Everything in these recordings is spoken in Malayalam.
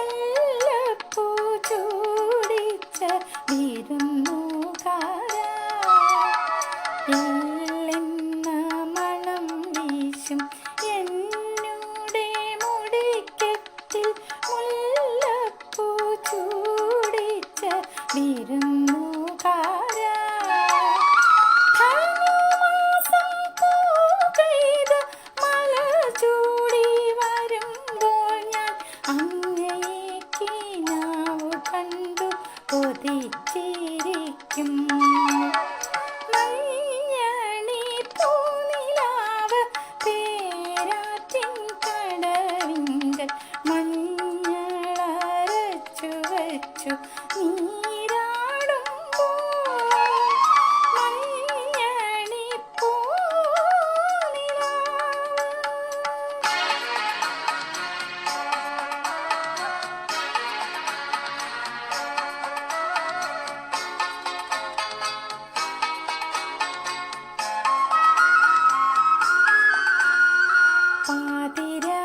മുല്ലപ്പൂ ചൂടിച്ച വിരുന്നുകാരാ പാതിരാ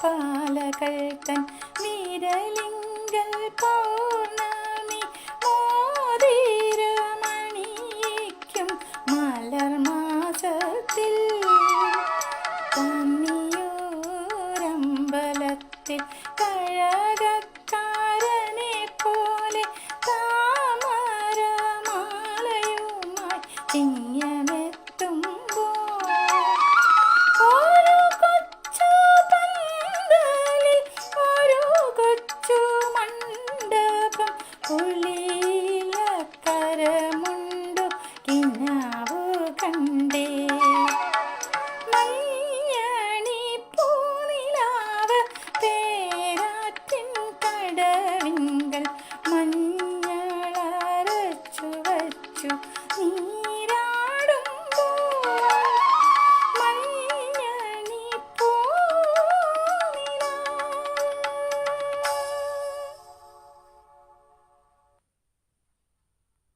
പാലകൾ തൻ വീരലിംഗൽ പാ